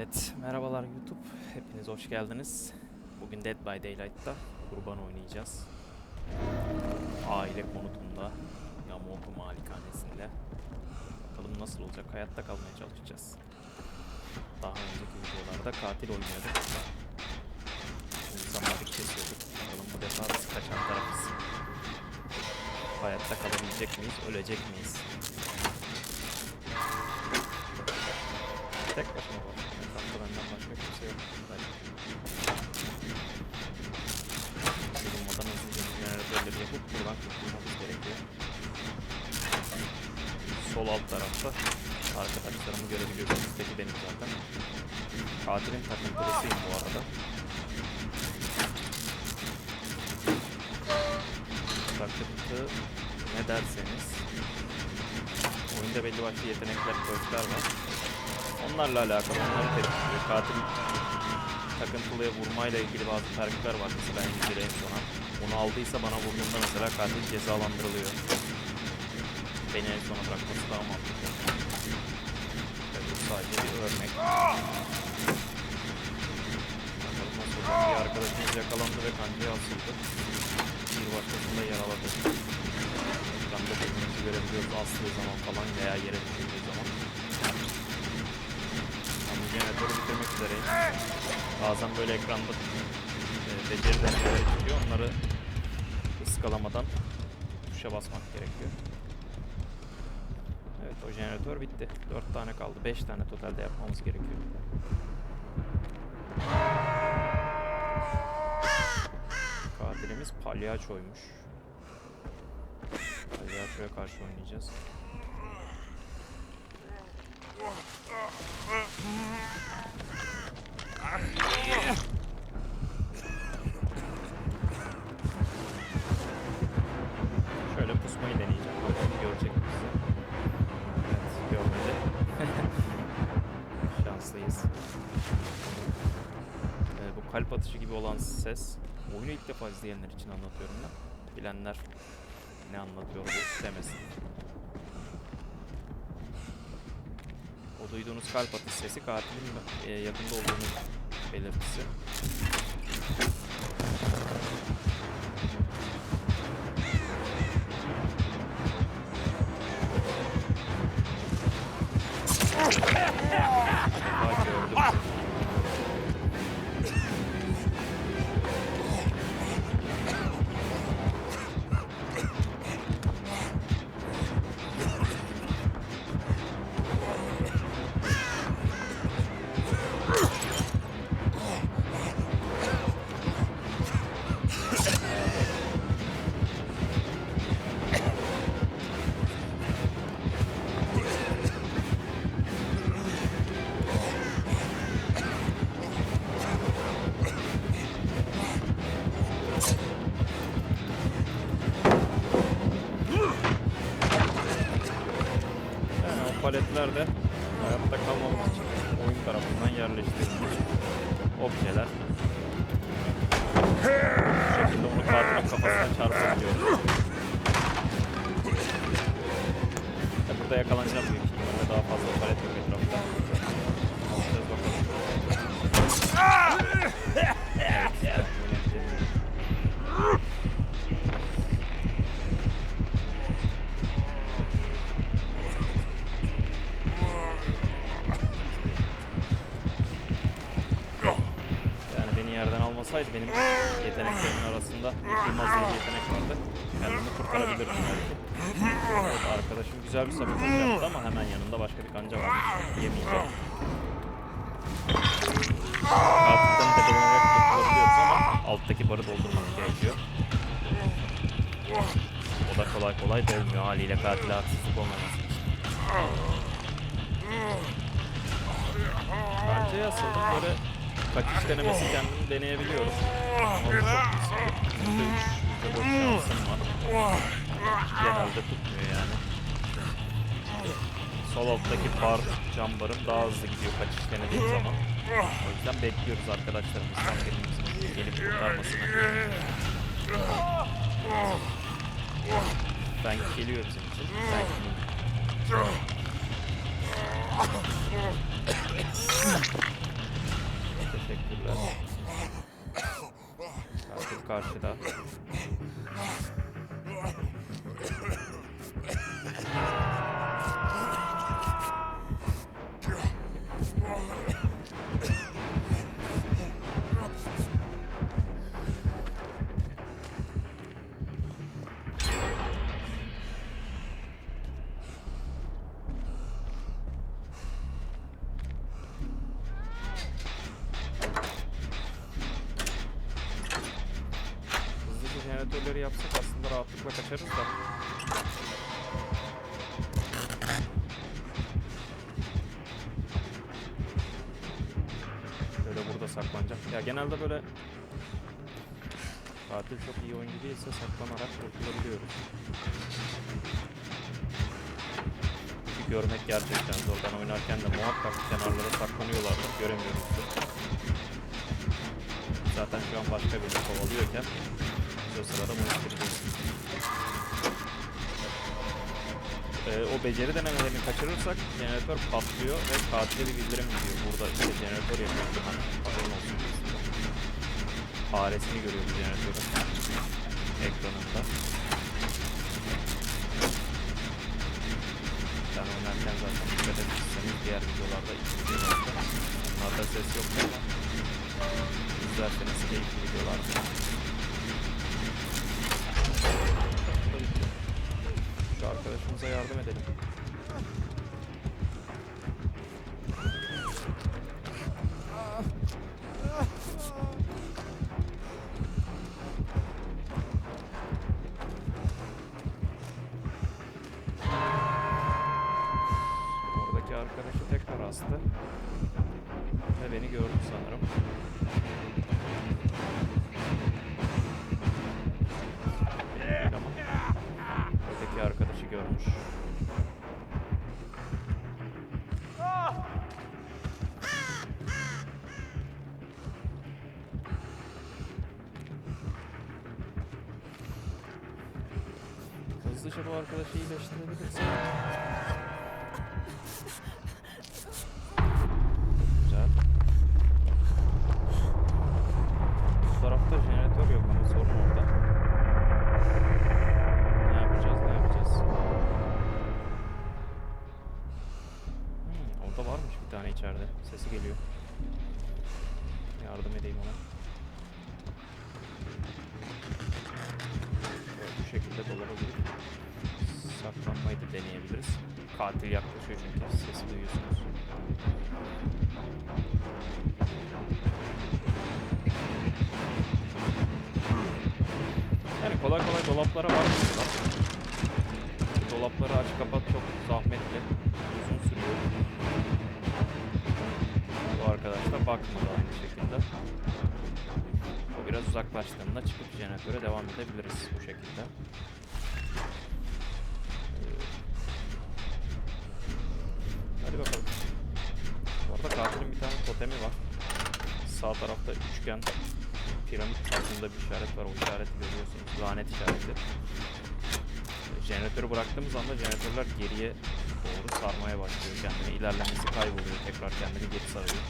Evet, merhabalar YouTube. Hepiniz hoş geldiniz. Bugün Dead by Daylight'ta kurban oynayacağız. Aile konutunda, Yamaoka malikanesinde. Bakalım nasıl olacak, hayatta kalmaya çalışacağız. Daha önceki videolarda katil oynuyorduk. İnsanları kesiyorduk. Bakalım bu defa biz kaçan tarafız. Hayatta kalabilecek miyiz, ölecek miyiz? Tek başıma var. Etrafta benden başka kimse yok. Durmadan hızlıca bir jeneratörleri yapıp buradan kurtulmamız gerekiyor. Sol alt tarafta arkadaşlarımı görebiliyorsunuz. Üstteki benim zaten. Katilin takıntılısıyım bu arada. Takıntı ne derseniz oyunda belli başlı yetenekler, perkler var. Onlarla alakalı onları tepkiliyor. Katil takıntılıya vurmayla ilgili bazı perkler var. Mesela en en sona. Onu aldıysa bana vurduğunda mesela katil cezalandırılıyor. Beni en sona bırakması daha mantıklı. Bu sadece bir örnek. Bakalım nasıl olacak. Bir arkadaşımız yakalandı ve kancaya asıldı. Bir başkasını da yaraladı. Ekranda tekniğimizi görebiliyoruz astığı zaman falan veya yere düşürdüğü zaman. Ama jeneratörü bitirmek üzereyim. Bazen böyle ekranda e, beceriler neler çıkıyor onları ıskalamadan tuşa basmak gerekiyor. Evet o jeneratör bitti. 4 tane kaldı. 5 tane totalde yapmamız gerekiyor. Katilimiz palyaçoymuş. Palyaçoya karşı oynayacağız. Şöyle Ee, bu kalp atışı gibi olan ses, oyunu ilk defa izleyenler için anlatıyorum ben. Bilenler ne anlatıyor bu demesin. O duyduğunuz kalp atış sesi katilin e, yakında olduğunu belirtisi. Daha paletler de hayatta kalmamız için oyun tarafından yerleştirilmiş objeler. Bu şekilde onu katilin kafasına çarpabiliyoruz. Burada yakalanacağım yıkılmaz diye bir yetenek vardı. Kendimi kurtarabilirdim belki. Evet, arkadaşım güzel bir sabotaj yaptı ama hemen yanında başka bir kanca var. Yemeyeceğim. Katilden tepelenerek kurtulabiliyoruz ama alttaki barı doldurmak gerekiyor. O da kolay kolay dolmuyor haliyle katile haksızlık olmaması için. Asıldım böyle kaçış denemesi kendim deneyebiliyorum. Genelde tutmuyor yani. Sol alttaki bar, cam barım daha hızlı gidiyor kaçış denediğim zaman. O yüzden bekliyoruz arkadaşlarımızdan birimizin gelip kurtarmasını. Frank geliyor bizim için. Frank'in 啊是的。Jeneratörleri yapsak aslında rahatlıkla kaçarız da. Böyle burada saklanacak. Ya genelde böyle katil çok iyi oyuncu değilse saklanarak kurtulabiliyoruz. Çünkü görmek gerçekten zor. Ben oynarken de muhakkak kenarlara saklanıyorlardı. Göremiyoruz. Zaten şu an başka birini kovalıyorken o sırada istireceğiz. Ee, o beceri denemelerini kaçırırsak jeneratör patlıyor ve katile bir bildirim gidiyor. Burada işte jeneratör yapıyor. Hani haberin olsun. Faresini görüyor bu jeneratörün ekranında. Ben oynarken zaten dikkat etmişseniz diğer videolarda ilk videolarda bunlarda ses yok ama izlerseniz keyifli videolar. Arkadaşımıza yardım edelim. Oradaki arkadaşı tekrar astı. Ve beni gördü sanırım. Hızlıca bu arkadaşı iyileştirebilirsek. Güzel. Bu tarafta jeneratör yok ama sorun orada. Ne yapacağız, ne yapacağız? Hmm, orada varmış bir tane içeride. Sesi geliyor. Yardım edeyim ona. Katil yaklaşıyor çünkü sesi duyuyorsunuz. Yani kolay kolay dolaplara bakmıyorlar. Dolapları aç kapat çok zahmetli. Uzun sürüyor. Bu arkadaş da bakmadı aynı şekilde. O biraz uzaklaştığında çıkıp jeneratöre devam edebiliriz bu şekilde. Ee, Hadi bakalım. Bu arada katilin totemi var. Sağ tarafta üçgen piramit tarzında bir işaret var. O işareti görüyorsunuz. Lanet işareti. Ee, Jeneratörü bıraktığımız anda jeneratörler geriye doğru sarmaya başlıyor kendini. İlerlemesi kayboluyor. Tekrar kendini geri sarıyor.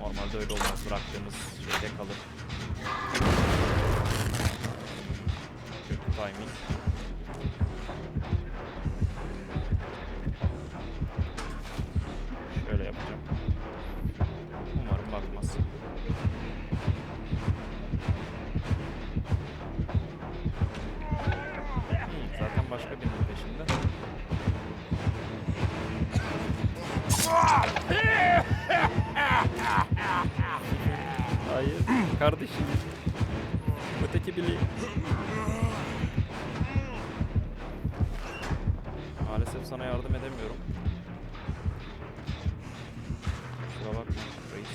Normalde öyle olmaz. Bıraktığımız şeyde kalır. Kötü timing. Hayır kardeşim. Öteki biri. Maalesef sana yardım edemiyorum. Kusura bakma reis.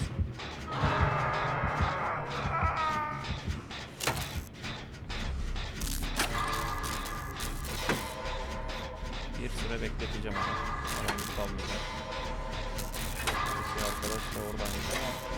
Bir süre bekleteceğim. Herhangi bir kalmayacak. Öteki arkadaş da oradaymış ama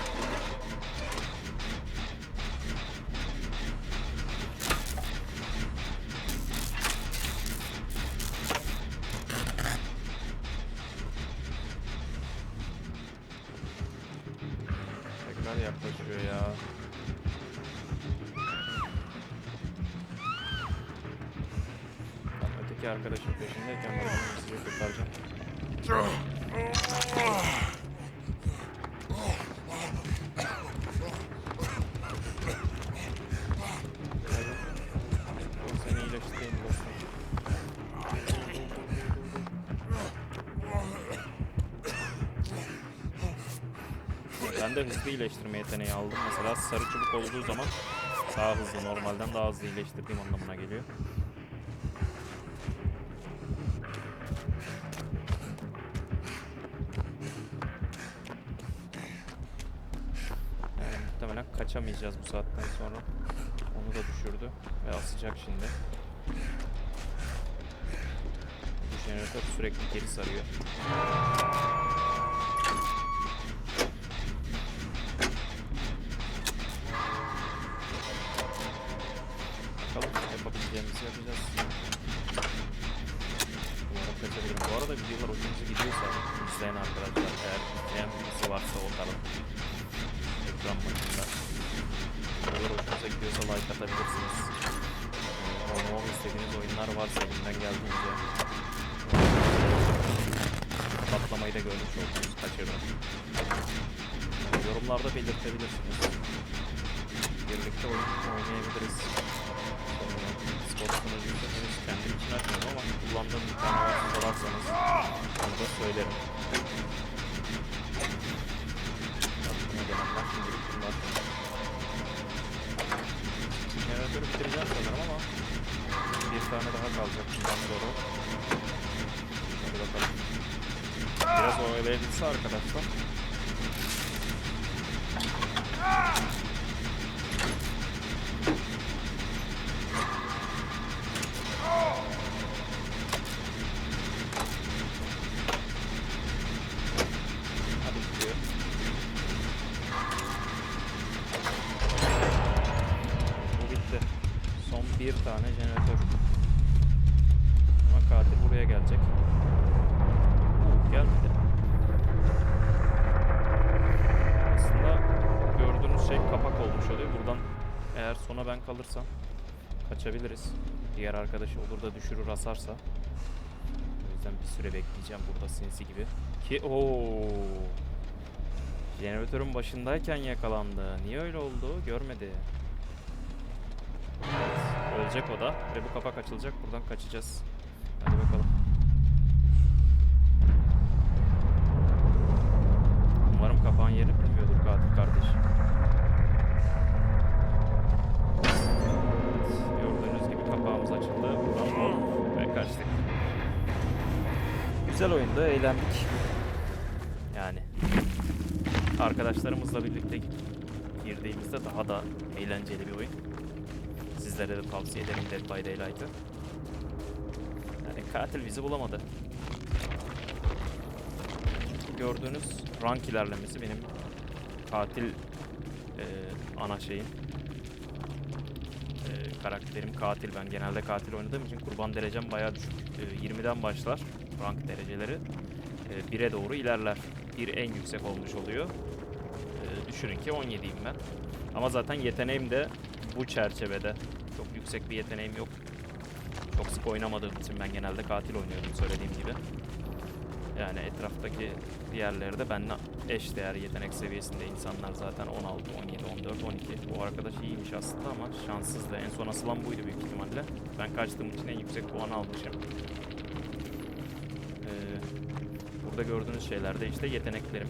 Ben öteki arkadaşın peşindeyken ben sizi kurtaracağım. Ben de hızlı iyileştirme yeteneği aldım. Mesela sarı çubuk olduğu zaman daha hızlı, normalden daha hızlı iyileştirdiğim anlamına geliyor. Muhtemelen kaçamayacağız bu saatten sonra. Onu da düşürdü ve asacak şimdi. Bu jeneratör sürekli geri sarıyor. Patlamayı da görmüş oldunuz kaçırdım. Ee, Yorumlarda belirtebilirsiniz. Birlikte oyun oynayabiliriz. Spor sunucuysa henüz kendim için açmadım ama kullandığım bir tane var sorarsanız onu da söylerim. Aklıma gelenler şimdilik bunlar. Jeneratörü bitireceğim sanırım ama bir tane daha kalacak bundan sonra. Hadi bakalım. Biraz oyalayabilse arkadaşlar. Bir tane jeneratör. Ama katil buraya gelecek. Gelmedi. Aslında gördüğünüz şey kapak olmuş oluyor. Buradan eğer sona ben kalırsam kaçabiliriz. Diğer arkadaşı olur da düşürür asarsa. O yüzden bir süre bekleyeceğim burada sinsi gibi. Ki ooo. Jeneratörün başındayken yakalandı. Niye öyle oldu? Görmedi. Evet, ölecek o da ve bu kapak açılacak. Buradan kaçacağız. Kapağın yerini bilmiyordur katil kardeş. Evet, gördüğünüz gibi kapağımız açıldı. Buradan ve kaçtık. Güzel oyundu, eğlendik. Yani arkadaşlarımızla birlikte girdiğimizde daha da eğlenceli bir oyun. Sizlere de tavsiye ederim Dead by Daylight'ı. Yani katil bizi bulamadı. Gördüğünüz rank ilerlemesi benim katil e, ana şeyim. E, karakterim katil. Ben genelde katil oynadığım için kurban derecem bayağı düşük. E, 20'den başlar rank dereceleri. E, 1'e doğru ilerler. 1 en yüksek olmuş oluyor. E, düşünün ki 17'yim ben. Ama zaten yeteneğim de bu çerçevede. Çok yüksek bir yeteneğim yok. Çok sık oynamadığım için ben genelde katil oynuyorum söylediğim gibi. Yani etraftaki diğerleri de benimle eş değer yetenek seviyesinde insanlar zaten 16, 17, 14, 12. Bu arkadaş iyiymiş aslında ama şanssızdı. En son asılan buydu büyük ihtimalle. Ben kaçtığım için en yüksek puanı almışım. Ee, burada gördüğünüz şeyler de işte yeteneklerim.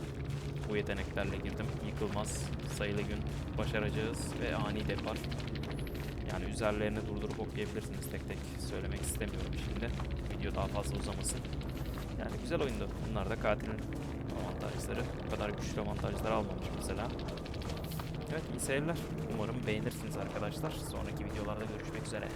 Bu yeteneklerle girdim. Yıkılmaz, sayılı gün başaracağız ve ani depar. Yani üzerlerini durdurup okuyabilirsiniz tek tek. Söylemek istemiyorum şimdi. Video daha fazla uzamasın. Yani güzel oyundu. Bunlar da katilin avantajları. Bu kadar güçlü avantajlar almamış mesela. Evet iyi seyirler. Umarım beğenirsiniz arkadaşlar. Sonraki videolarda görüşmek üzere.